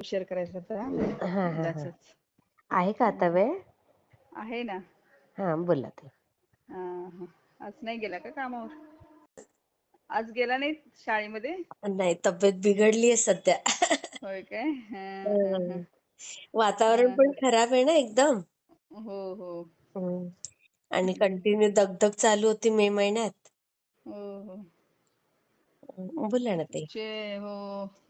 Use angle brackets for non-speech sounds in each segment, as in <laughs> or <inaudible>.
Share करायचा होता. हा हा हा. आहे का आता वेळ? आहे ना. हा बोला ते. हा, हा. आज नाही गेला का कामावर? आज गेला नाही शाळेमध्ये? नाही तब्येत बिघडली आहे सध्या. होय काय? हा, हा, हा. हं. वातावरण पण खराब आहे ना एकदम? हो हो. हं. आणि. कंटिन्यू दगदग चालू होती मे महिन्यात. बोला ना ते तुमचे हो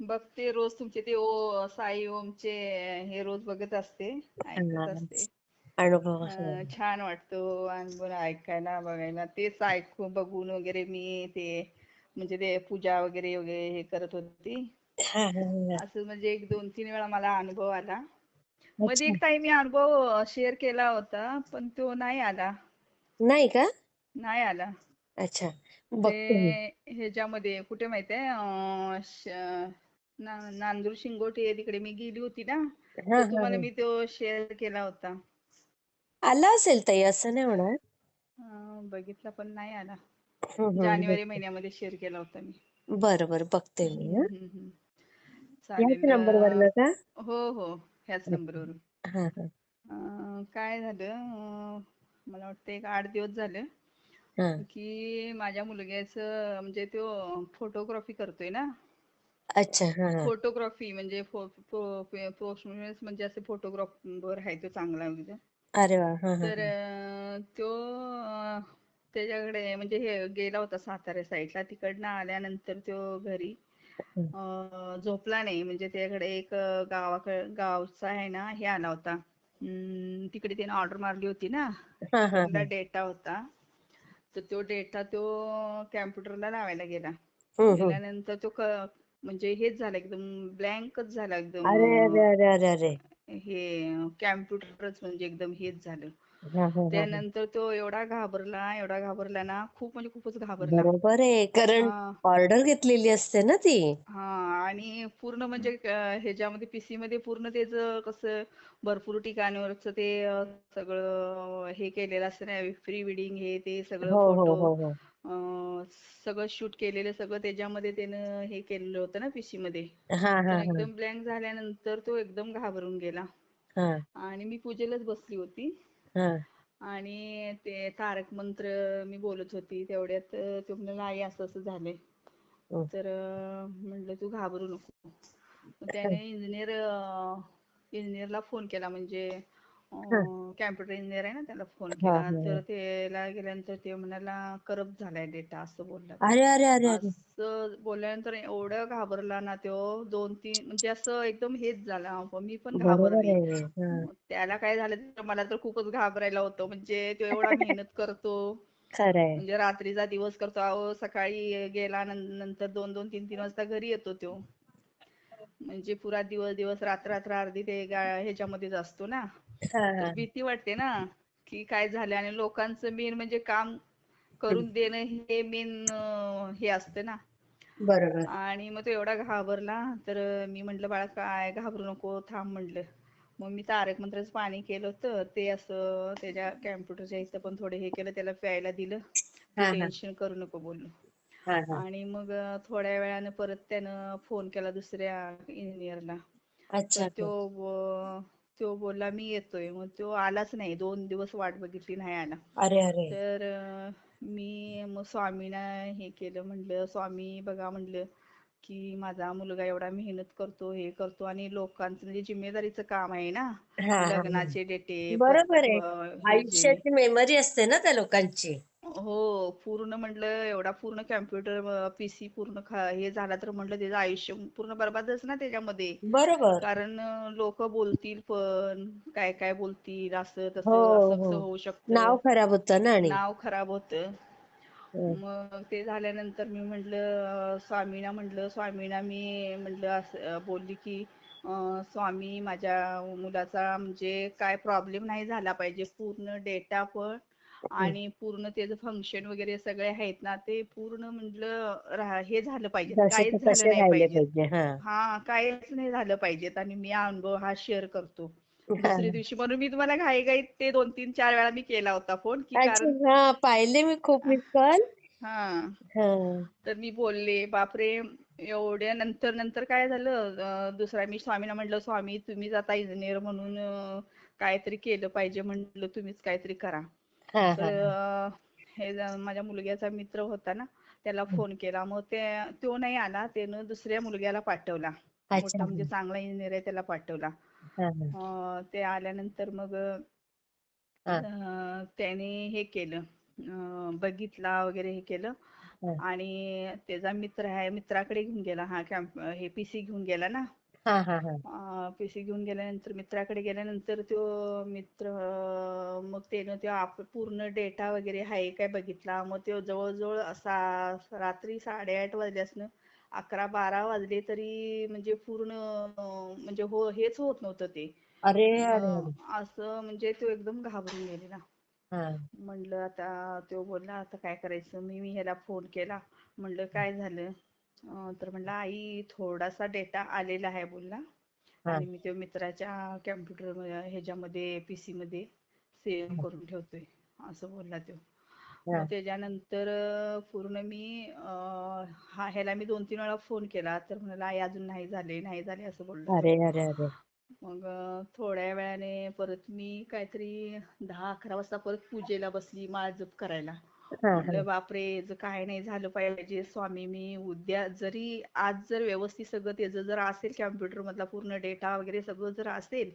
बघते रोज तुमचे ते ओ साई ओमचे हे रोज बघत असते ऐकत असते. अनुभव. अं, छान वाटतो अनुभव ऐकायला बघायला. तेच ऐकू बघून वगैरे मी ते म्हणजे ते पूजा वगैरे वगैरे हे करत होती. हा, हा, हा. असं म्हणजे एक दोन तीन वेळा मला अनुभव आला. मध्ये अच्छा. एक ताई मी अनुभव शेअर केला होता पण तो नाही आला. नाही का? नाही आला. अच्छा. ते बघते मी. ह्याच्यामध्ये कुठे माहितीये अं, श- ना- नांदूर शिंगोटे तिकडे मी गेली होती ना? तर हा तुम्हाला हा. मी तो शेअर केला होता. आला असेल ताई असं नाही होणार? अं, बघितला पण नाही आला. हं, हं, जानेवारी बघते. महिन्यामध्ये शेअर केला होता मी. बरं बरं बघते मी हम्म, हा. याच चालेल नंबरवरनं का? हो हो ह्याच नंबरवरून. हा हा. अं, काय झालं? अं, मला वाटतं एक आठ दिवस झाले. की माझ्या मुलग्याचं म्हणजे तो फोटोग्राफी करतोय ना. अच्छा फोटोग्राफी म्हणजे प्रोफेशनल म्हणजे असं फोटोग्राफर आहे तो चांगला म्हणजे. अरे वा तर तो त्याच्याकडे म्हणजे हे गेला होता सातारा साईडला. तिकडनं आल्यानंतर तो घरी झोपला नाही. म्हणजे त्याकडे एक गावाकडे गावचा आहे ना हे आला होता. तिकडे त्याने ऑर्डर मारली होती ना. डेटा होता. तर तो डेटा तो कॅम्प्युटरला लावायला गेला. गेल्यानंतर तो म्हणजे हेच झाला एकदम ब्लँकच झाला एकदम अरे अरे अं, अरे अरे अरे. हे कॅम्प्युटरच म्हणजे एकदम हेच झालं. त्यानंतर तो एवढा घाबरला एवढा घाबरला ना खूप म्हणजे खूपच घाबरला. बरोबर आहे कारण ऑर्डर घेतलेली असते ना ती. हा आणि पूर्ण म्हणजे ह्याच्यामध्ये पीसी मध्ये पूर्ण त्याचं कसं भरपूर ठिकाणावरच ते सगळं हे केलेलं असतं ना प्री वेडिंग हे ते सगळं हो हो फोटो हो हो. सगळं शूट केलेलं सगळं त्याच्यामध्ये त्यानं हे केलेलं होतं ना पीसी मध्ये. एकदम ब्लँक झाल्यानंतर तो एकदम घाबरून गेला. आणि मी पूजेलाच बसली होती. आणि ते तारक मंत्र मी बोलत होती तेवढ्यात तो म्हणाला आई असं असं झालंय. तर अं, म्हटलं तू घाबरू नको. हा त्याने इंजिनियर इंजिनियरला फोन केला. म्हणजे हा. कॅम्प्युटर इंजिनियर आहे ना त्याला फोन हा केला. हा. तर त्याला गेल्यानंतर ते म्हणाला करप्ट झालाय डेटा असं बोलला अरे अरे अरे अरे. असं बोलल्यानंतर एवढं घाबरला ना तो दोन तीन म्हणजे असं एकदम हेच झाला. मी पण घाबरली. हा. त्याला काय झालं तर मला तर खूपच घाबरायला होतं. म्हणजे तो एवढा मेहनत करतो. खरंय. म्हणजे रात्रीचा दिवस करतो अहो सकाळी गेला नंतर दोन दोन तीन तीन वाजता घरी येतो तो. म्हणजे पुरा दिवस दिवस रात्र रात्र अर्धी ते ह्याच्यामध्येच असतो ना. तर भीती वाटते ना की काय झालं? आणि लोकांचं मेन म्हणजे काम करून देणं हे मेन हे असतं ना. बरोबर. आणि मग तो एवढा घाबरला तर मी म्हंटल बाळा काय घाबरू नको थांब म्हंटल. मग मी तारक मंत्राचं पाणी केलं होतं. ते असं त्याच्या कॅम्प्युटरच्या इथं पण थोडं हे केलं त्याला प्यायला दिलं. टेन्शन करू नको बोललो आणि मग थोड्या वेळानं परत त्यानं फोन केला दुसऱ्या इंजिनियरला. तो तो बोलला मी येतोय. मग तो आलाच नाही. दोन दिवस वाट बघितली नाही आला. अरे अरे. तर मी मग स्वामीना हे केलं. म्हटलं स्वामी बघा म्हटलं की माझा मुलगा एवढा मेहनत करतो हे करतो आणि लोकांचं म्हणजे जिम्मेदारीचं काम आहे ना. हा हा हा. लग्नाचे डेटे बरोबर आहे. हे आयुष्याची मेमरी असते ना त्या लोकांची. हो पूर्ण म्हटलं एवढा पूर्ण कॅम्प्युटर पीसी पूर्ण हे झाला तर म्हटलं त्याचं आयुष्य पूर्ण बरबादच ना त्याच्यामध्ये. बरोबर. कारण लोक बोलतील पण काय काय बोलतील असं हो तसं असं हो. कसं होऊ शकतं. नाव खराब होतं ना नाव खराब होतं. हं. मग ते झाल्यानंतर मी म्हटलं स्वामीना म्हटलं स्वामीना मी म्हटलं असं बोलली की स्वामी माझ्या मुलाचा म्हणजे काय प्रॉब्लेम नाही झाला पाहिजे. पूर्ण डेटा पण आणि पूर्ण त्याचं फंक्शन वगैरे सगळे आहेत ना ते पूर्ण म्हटलं हे झालं जसेच्या काहीच झालं नाही पाहिजे. हा. काहीच नाही झालं पाहिजेत आणि मी हा अनुभव हा शेअर करतो. दुसऱ्या <laughs> दिवशी. म्हणून मी तुम्हाला घाईघाईत ते दोन तीन चार वेळा मी केला होता फोन की अच्छा कारण हा पाहिले मी खूप मिस कॉल <laughs> हा. हा. तर मी बोलले बापरे एवढ्या नंतर नंतर काय झालं? अं, दुसरा मी स्वामींना म्हटलं स्वामी तुम्हीच आता इंजिनियर म्हणून अं, काहीतरी केलं पाहिजे म्हटलं तुम्हीच काहीतरी करा. हा हा तर अं, हे ज- माझ्या मुलग्याचा मित्र होता ना त्याला फोन केला. मग ते तो नाही आला त्यानं दुसऱ्या मुलग्याला पाठवला. अच्छा. मोठा म्हणजे चांगला इंजिनियर आहे त्याला पाठवला. हा. अं, ते आल्यानंतर मग हा. अं, त्याने हे केलं अं, बघितला वगैरे हे केलं हा. आणि त्याचा मित्र आहे मित्राकडे घेऊन गेला हा कॅम्प हे पीसी घेऊन गेला ना. हा हा हा. पीसी घेऊन गेल्यानंतर मित्राकडे गेल्यानंतर तो मित्र अं, मग त्यानं तो आप पूर्ण डेटा वगैरे आहे काय बघितला. मग तो जवळजवळ असा रात्री साडेआठ वाजल्यासनं अकरा बारा वाजले तरी म्हणजे पूर्ण म्हणजे हो हेच होत नव्हतं ते. अरे असं म्हणजे तो एकदम घाबरून गेलेला म्हणलं आता तो बोलला आता काय करायचं? मी मी ह्याला फोन केला. म्हणलं काय झालं? तर म्हणला आई थोडासा डेटा आलेला आहे बोलला. आणि मी तो मित्राच्या कॅम्प्युटर ह्याच्यामध्ये पीसी मध्ये सेव्ह करून ठेवतोय असं बोलला तो. मग त्याच्यानंतर पूर्ण मी हा ह्याला मी दोन तीन वेळा फोन केला. तर म्हणाला आई अजून नाही झाले नाही झाले असं बोलला तो. अरे अरे अरे. मग थोड्या वेळाने परत मी काहीतरी दहा अकरा वाजता परत पूजेला बसली माळ जप करायला. म्हणलं बापरे काय नाही झालं पाहिजे स्वामी मी उद्या जरी आज जर व्यवस्थित सगळं त्याचं जर असेल कॅम्प्युटर मधला पूर्ण डेटा वगैरे सगळं जर असेल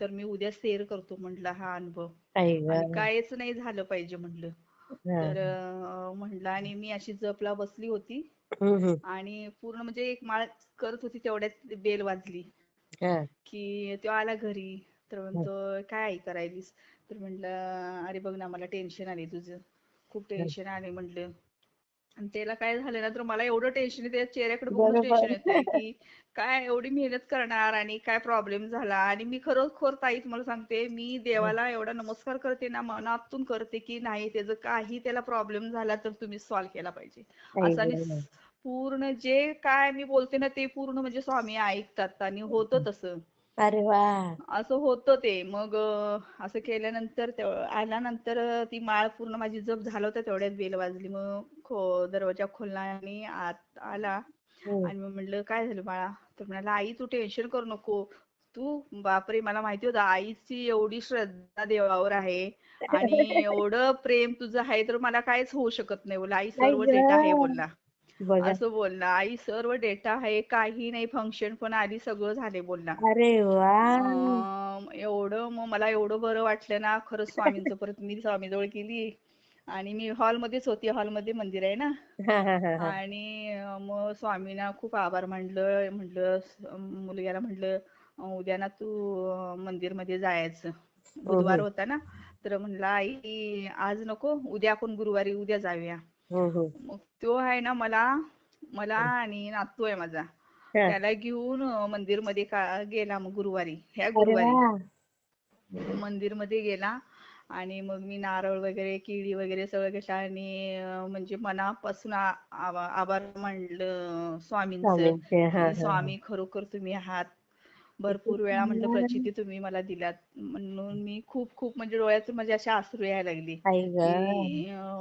तर मी उद्या शेअर करतो म्हटलं हा अनुभव. काहीच नाही झालं पाहिजे म्हटलं. तर अं, म्हटलं आणि मी अशी जपला बसली होती. आणि पूर्ण म्हणजे एक माळ करत होती तेवढ्यात बेल वाजली. की तो आला घरी. तर म्हणतो काय आई करायलीस? तर म्हटलं अरे बघ ना मला टेन्शन आले तुझं. खूप टेन्शन आले म्हटलं. आणि त्याला काय झालं ना तर मला एवढं टेन्शन येते चेहऱ्याकडे बघूनच टेन्शन येतंय की काय एवढी मेहनत करणार आणि काय प्रॉब्लेम झाला? आणि मी खरोखर ताई तुम्हाला सांगते मी देवाला एवढा नमस्कार करते ना मनातून करते की नाही त्याचं काही त्याला प्रॉब्लेम झाला तर तुम्ही सॉल्व्ह केला पाहिजे. असं पूर्ण जे काय मी बोलते ना ते पूर्ण म्हणजे स्वामी ऐकतात आणि होतं तसं. अरे वा. असं होतं ते. मग असं केल्यानंतर आल्यानंतर ती माळ पूर्ण माझी जप झालं होतं तेवढ्यात बेल वाजली. मग खो दरवाजा खोलला आणि आत आला. हम्म आणि मग म्हटलं काय झालं बाळा? तर म्हणाला आई तू टेन्शन करू नको. तू बापरे मला माहिती होतं आईची एवढी श्रद्धा देवावर आहे आणि <laughs> एवढं प्रेम तुझं आहे तर मला काहीच होऊ शकत नाही. बोला आई सर्व डेटा आहे बोलला. असं बोलला आई सर्व डेटा आहे काही नाही फंक्शन पण आली सगळं झाले बोलला. अरे वा. एवढं मग मला एवढं बरं वाटलं ना खरंच स्वामींचं परत मी स्वामीजवळ गेली आणि मी हॉलमध्येच होती हॉलमध्ये मंदिर आहे ना. हा हा हा हा. आणि मग स्वामींना खूप आभार मानलं म्हटलं मुलग्याला म्हटलं उद्या ना तू अं, मंदिरमध्ये जायचं. बुधवार हम्म होता ना तर म्हणला आई आज नको उद्या आपण गुरुवारी उद्या जाऊया. हम्म मग तो आहे ना मला मला आणि नातू आहे माझा हा. त्याला घेऊन अं, मंदिरमध्ये का गेला मग गुरुवारी ह्या गुरुवारी. वा. मंदिरमध्ये गेला आणि मग मी नारळ वगैरे केळी वगैरे सगळं घेतलं आणि म्हणजे मनापासून आभार मानलं स्वामींचं. स्वामी खरोखर तुम्ही आहात. भरपूर वेळा म्हटलं प्रचिती तुम्ही मला दिलात म्हणून मी खूप खूप म्हणजे डोळ्यातून माझ्या अशा अश्रू यायला लागली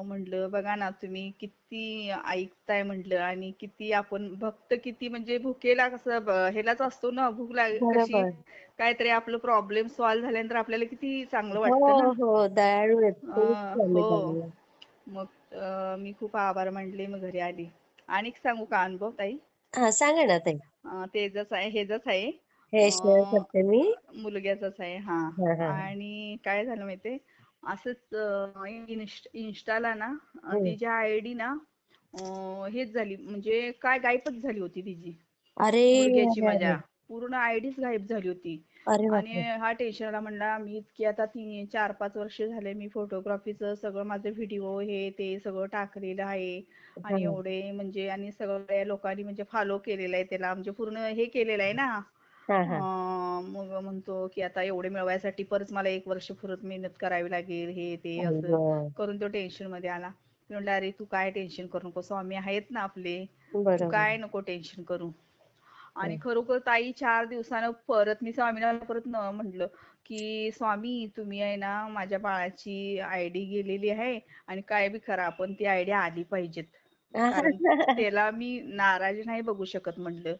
म्हटलं बघा ना तुम्ही किती ऐकताय म्हटलं आणि किती आपण भक्त किती म्हणजे भुकेला कसं हेलाच असतो ना भूक लाग कशी बरोबर. काहीतरी आपलं प्रॉब्लेम सॉल्व्ह झाल्यानंतर आपल्याला किती चांगलं हो वाटतं ना? हो हो. मग मी खूप आभार मानले मग घरी आली. आणि सांगू का अनुभव ताई? हा सांगा ना ताई. अं, तेजच आहे हेजच आहे हे शेअर करते मी. मुलग्याचाच आहे हा. हा हा. हा आणि काय झालं माहितीये? असंच अं, इन्स्ट- इन्स्टाला ना अं, हम्म. तिची आयडी ना अं, हेच झाली. म्हणजे काय गायबच झाली होती तिची. अरे मुलग्याची अरे माझ्या. पूर्ण आयडीच गायब झाली होती. अरे आणि बापरे हा टेन्शनला म्हणला मी इतकी आता तीन चार पाच वर्ष झाले मी फोटोग्राफीचं सगळं माझं व्हिडिओ हे ते सगळं टाकलेलं आहे. हा आणि एवढे म्हणजे आणि सगळ्या लोकांनी म्हणजे फॉलो केलेलं आहे त्याला. म्हणजे पूर्ण हे केलेलं आहे ना. हा हा. मग म्हणतो की आता एवढे मिळवायसाठी परत मला एक वर्ष परत मेहनत करावी लागेल हे ते असं करून तो टेन्शनमध्ये आला. मी म्हणलं अरे तू काय टेन्शन करू नको स्वामी आहेत ना आपले. तू काय नको टेन्शन करू. आणि. खरोखर ताई चार दिवसानं परत मी स्वामीला परत न म्हटलं की स्वामी तुम्ही आहे ना माझ्या बाळाची आयडी गेलेली आहे आणि काय बी करा पण ती आयडी आली पाहिजेत. <laughs> त्याला मी नाराज नाही बघू शकत म्हणलं हा.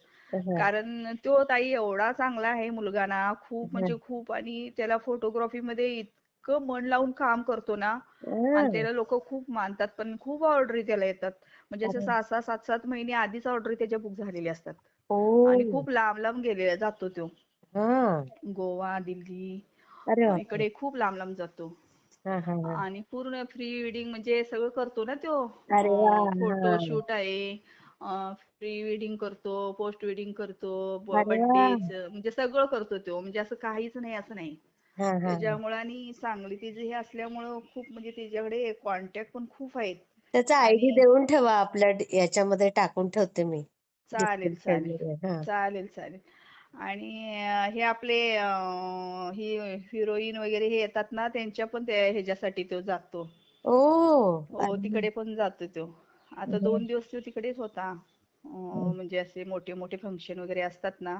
कारण तो ताई एवढा चांगला आहे मुलगा ना खूप म्हणजे खूप आणि त्याला फोटोग्राफी मध्ये इतकं मन लावून काम करतो ना आणि. त्याला लोक खूप मानतात पण खूप ऑर्डरी त्याला येतात. म्हणजे असं सहा सहा सात सात महिने आधीच ऑर्डरी त्याच्या बुक झालेल्या असतात. आणि खूप लांब लांब गेलेला जातो तो. हा. गोवा दिल्ली इकडे खूप लांब लांब जातो आणि पूर्ण प्री वेडिंग म्हणजे सगळं करतो ना तो. फोटो शूट आहे. प्री वेडिंग करतो पोस्ट वेडिंग करतो म्हणजे सगळं करतो तो. म्हणजे असं काहीच नाही असं नाही. त्याच्यामुळे आणि चांगली तिचे हे असल्यामुळं खूप म्हणजे त्याच्याकडे कॉन्टॅक्ट पण खूप आहेत. त्याचा आयडी देऊन ठेवा आपल्या याच्यामध्ये टाकून ठेवते मी. चालेल चालेल. चालेल चालेल. आणि हे आपले ही हिरोईन वगैरे हे येतात ना त्यांच्या पण ह्याच्यासाठी तो जातो. ओ! हो तिकडे पण जातो तो. आता. दोन दिवस तो तिकडेच होता. म्हणजे असे मोठे मोठे फंक्शन वगैरे असतात ना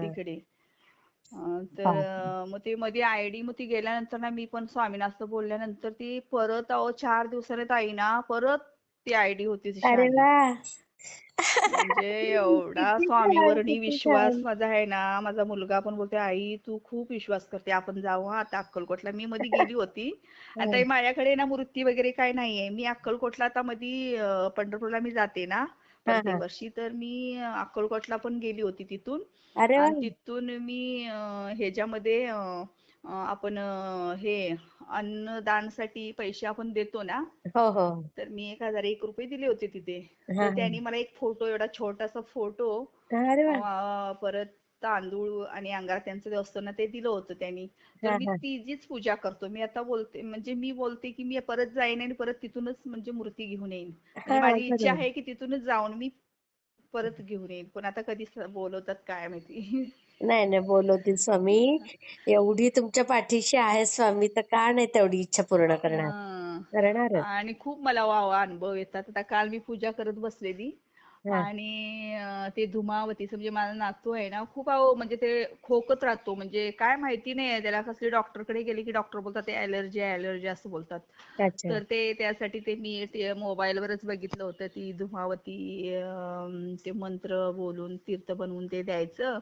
तिकडे. तर मग ते मध्ये आयडी मग ती गेल्यानंतर ना मी पण स्वामींना असं बोलल्यानंतर ती परत अहो चार दिवसाने ताई ना परत ती आयडी होती म्हणजे एवढा <laughs> किती किती विश्वास छान. माझा आहे ना माझा मुलगा पण बोलतोय आई तू खूप विश्वास करते आपण जाऊ हा आता अक्कलकोटला. मी मध्ये गेली होती. <laughs> आता हा. माझ्याकडे ना मूर्ती वगैरे काय नाहीये. मी अक्कलकोटला आता मध्ये अं, पंढरपूरला मी जाते ना हा प्रत्येक हा. वर्षी तर मी अं, अक्कलकोटला पण गेली होती तिथून. अरे आणि तिथून मी अं, ह्याच्यामध्ये अं, आपण हे अन्नदानसाठी पैसे आपण देतो ना हो हो. तर मी एक हजार एक रुपये दिले होते तिथे. तर त्यांनी मला एक फोटो एवढा छोटासा फोटो अरे वा. अं, परत तांदूळ आणि अंगार त्यांचं जे असतं ना ते दिलं होतं त्यांनी. तर मी हा. तिचीच पूजा करतो. मी आता बोलते म्हणजे मी बोलते की मी परत जाईन आणि परत तिथूनच म्हणजे मूर्ती घेऊन येईन. म्हणजे हा माझी इच्छा बरोबर. आहे की तिथूनच जाऊन मी परत घेऊन येईन. पण आता कधी स- बोलवतात काय माहिती. नाही नाही बोलवतील स्वामी. एवढी तुमच्या पाठीशी आहे स्वामी तर का नाही तेवढी इच्छा पूर्ण करणार? हं. करणारच. आणि खूप मला वा वा अनुभव येतात. आता काल मी पूजा करत बसलेली. आणि ते धुमावतीचं म्हणजे माझा नातू आहे ना खूप अहो म्हणजे ते खोकत राहतो. म्हणजे काय माहिती नाही त्याला कसले डॉक्टरकडे गेले की डॉक्टर बोलतात ते ऍलर्जी ऍलर्जी असं बोलतात. तर ते त्यासाठी ते मी ते मोबाईलवरच बघितलं होतं ती धुमावती ते मंत्र बोलून तीर्थ बनवून ते द्यायचं.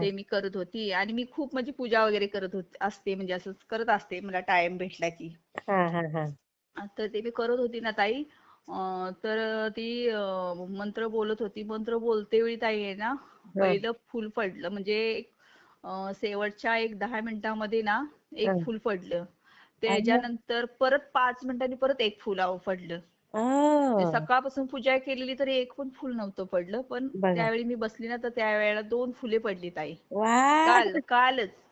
ते मी करत होती आणि मी खूप म्हणजे पूजा वगैरे करत होते असते म्हणजे असं करत असते. मला टाइम भेटला की. तर ते मी करत होती ना ताई. तर ती मंत्र बोलत होती. मंत्र बोलते वेळी ताई आहे ना पहिलं फुल पडलं. म्हणजे शेवटच्या एक दहा मिनिटांमध्ये ना एक फुल पडलं. त्याच्यानंतर परत पाच मिनिटांनी परत एक फुल पडलं. म्हणजे सकाळपासून पूजा केलेली तरी एक पण फुल नव्हतं पडलं. पण त्यावेळी मी बसली ना तर त्यावेळेला दोन फुले पडली ताई. काल कालच.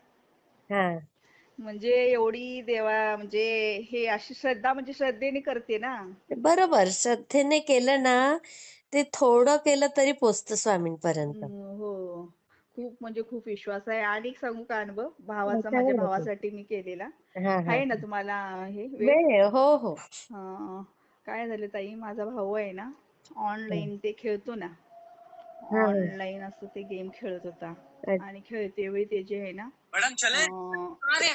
म्हणजे एवढी देवा म्हणजे हे अशी श्रद्धा म्हणजे श्रद्धेने करते ना. बरोबर श्रद्धेने केलं ना ते थोडं केलं तरी पोचतं स्वामींपर्यंत. हम्म, हो. खूप म्हणजे खूप विश्वास आहे आणि एक सांगू का अनुभव? भावाचा सांगा माझ्या ना ते भावासाठी मी केलेला. हा हा. आहे ना. तुम्हाला हे वेळ? वेळ आहे. हो हो. अं, काय झालं ताई? माझा भाऊ आहे ना ऑनलाईन ते खेळतो ना. हा. ऑनलाईन असं ते गेम खेळत होता. आणि खेळते वेळी त्याचे आहे ना अं,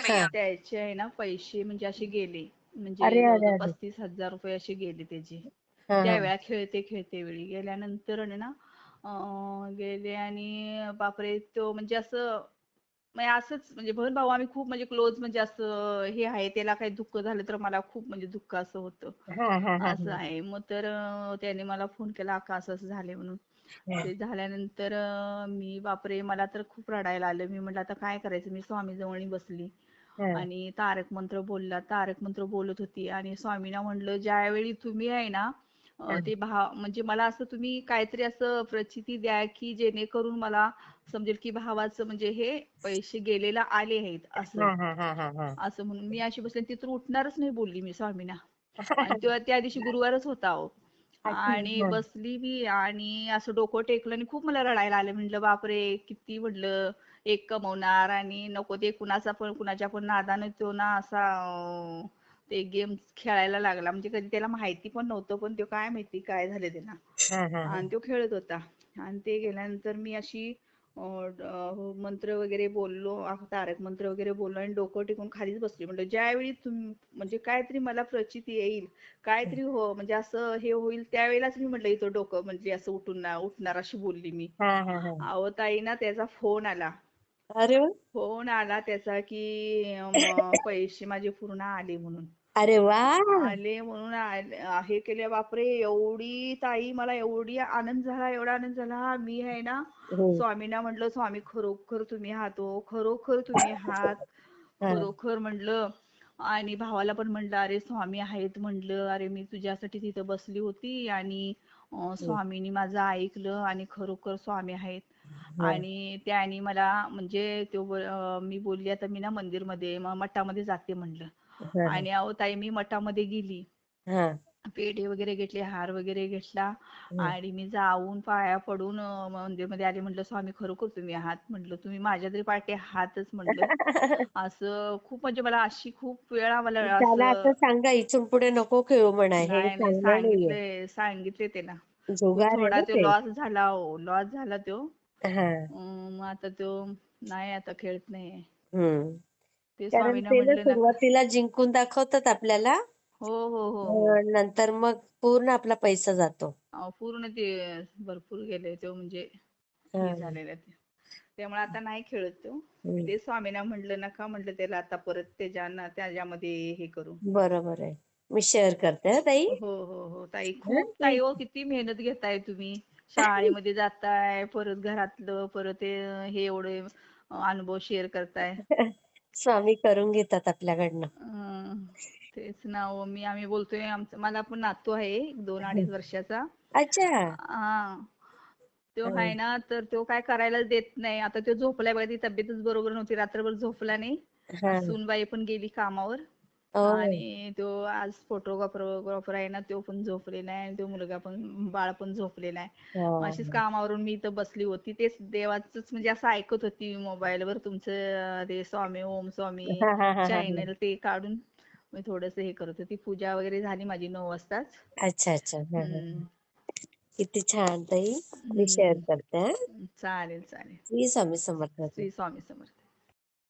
हा. <laughs> त्याचे आहे ना पैसे म्हणजे असे गेले. म्हणजे पस्तीस हजार रुपये असे गेले त्याचे. हा. त्या हा वेळा खेळते खेळते वेळी. गेल्यानंतर ना गेले आणि बापरे तो म्हणजे असं म्हणजे असंच म्हणजे बहीण भाऊ आम्ही खूप म्हणजे क्लोज म्हणजे असं हे आहे त्याला काही दुःख झालं तर मला खूप म्हणजे दुःख असं होतं. हा हा हा असं. आहे. मग तर त्याने मला फोन केला अक्का असं असं झाले म्हणून. ते झाल्यानंतर मी बापरे मला तर खूप रडायला आलं मी म्हटलं आता काय करायचं मी स्वामी जवळ बसली. आणि तारक मंत्र बोलला तारक मंत्र बोलत होती आणि स्वामींना म्हणलं ज्यावेळी तुम्ही आहे ना. ते भाव म्हणजे मला असं तुम्ही काहीतरी असं प्रचिती द्या की जेणेकरून मला समजेल की भावाचं म्हणजे हे पैसे गेलेला आले आहेत असं. असं म्हणून मी अशी बसले तिथून उठणारच नाही बोलली मी स्वामींना <laughs> आणि तेव्हा त्या दिवशी गुरुवारच होता अहो. आणि. बसली मी आणि असं डोकं टेकलं आणि खूप मला रडायला आलं म्हटलं बापरे किती म्हटलं एक कमवणार आणि नको ते कुणाचा पण कुणाच्या पण नादाने तो ना असा ते गेम खेळायला लागला म्हणजे कधी त्याला माहिती पण नव्हतं पण तो काय माहिती काय झालं त्याला हा हा हा. आणि तो खेळत होता आणि ते गेल्यानंतर मी अशी मंत्र वगैरे बोललो तारक मंत्र वगैरे बोललो आणि डोकं टेकून खालीच बसली. म्हटलं ज्यावेळी म्हणजे काहीतरी मला प्रचिती येईल काहीतरी हो. म्हणजे असं हे होईल त्यावेळेलाच मी म्हटलं इथं डोकं म्हणजे असं उठून ना उठणार अशी बोलली मी. हा हा हा. अहो ताई ना त्याचा फोन आला. अरे फोन आला त्याचा की पैसे माझे पूर्ण आले म्हणून. अरे वा! आले म्हणून आले- हे केले बापरे! एवढी ताई मला एवढी आनंद झाला एवढा आनंद झाला. मी आहे ना हम्म. स्वामींना म्हटलं स्वामी खरोखर तुम्ही आहात हो खरोखर तुम्ही <laughs> आहात हा. खरोखर म्हटलं. आणि भावाला पण म्हटलं अरे स्वामी आहेत म्हटलं अरे मी तुझ्यासाठी तिथं बसली होती आणि अं, स्वामींनी माझं ऐकलं आणि खरोखर स्वामी आहेत. हा. आणि त्याने मला म्हणजे तो अं, मी बोलली आता मी ना मंदिरमध्ये मठामध्ये जाते म्हटलं. हा, आणि अहो ताई मी मठामध्ये गेली. हा. पेढे वगैरे घेतले हार वगैरे घेतला आणि मी जाऊन पाया पडून अं, मंदिरमध्ये आले. म्हटलं स्वामी खरोखर तुम्ही आहात? म्हटलं तुम्ही माझ्या तरी पाठी आहातच. म्हटलं. <laughs> असं खूप म्हणजे मला अशी खूप वेळा मला सांगा इथून पुढे नको खेळू म्हणा हे सांगितले सांगितले ते ना थोडा तो लॉस झाला हो लॉस झाला तो. हा. मग आता तो नाही आता खेळत नाही ते कारण स्वामींना ते ना म्हटलं ना. सुरुवातीला जिंकून दाखवतात आपल्याला. हो हो हो. हो अं, नंतर मग पूर्ण आपला पैसा जातो. पूर्ण ते भरपूर गेले तो म्हणजे हा. हे. झालेलं ते. त्यामुळे आता नाही खेळत तो. हम्म. ते स्वामींना म्हटलं नका म्हटलं त्याला आता परत त्याच्या त्याच्यामध्ये हे करू. बरोबर आहे. मी शेअर करते हा ताई. हो हो हो. ताई खूप ताई. हो किती मेहनत घेताय तुम्ही. शाळेमध्ये जाताय परत घरातलं परत हे हे एवढे अनुभव शेअर करताय. <laughs> स्वामी करून घेतात आपल्याकडनं. अं, तेच ना हो मी आम्ही बोलतोय आमचं मला पण नातू आहे एक दोन अडीच वर्षाचा. अच्छा. हा. तो आहे ना तर तो काय करायलाच देत नाही. आता तो झोपलाय बघा ती तब्येतच बरोबर नव्हती रात्रभर झोपला नाही. हा. सूनबाई पण गेली कामावर. आणि तो आज फोटोग्राफर आहे ना तो पण झोपलेला आहे आणि तो मुलगा पण बाळ पण झोपलेला आहे हा. अशीच कामावरून मी इथं बसली होती तेच देवाचंच म्हणजे असं ऐकत होती मोबाईलवर तुमचं ते स्वामी ओम स्वामी हा, हा, हा, हा. चॅनल ते काढून मी थोडस हे करत होती पूजा वगैरे झाली माझी नऊ वाजताच अच्छा अच्छा हा, हा, हम्म. हा. किती छान ताई मी शेअर करते हा. चालेल चालेल श्री स्वामी समर्थ श्री स्वामी समर्थ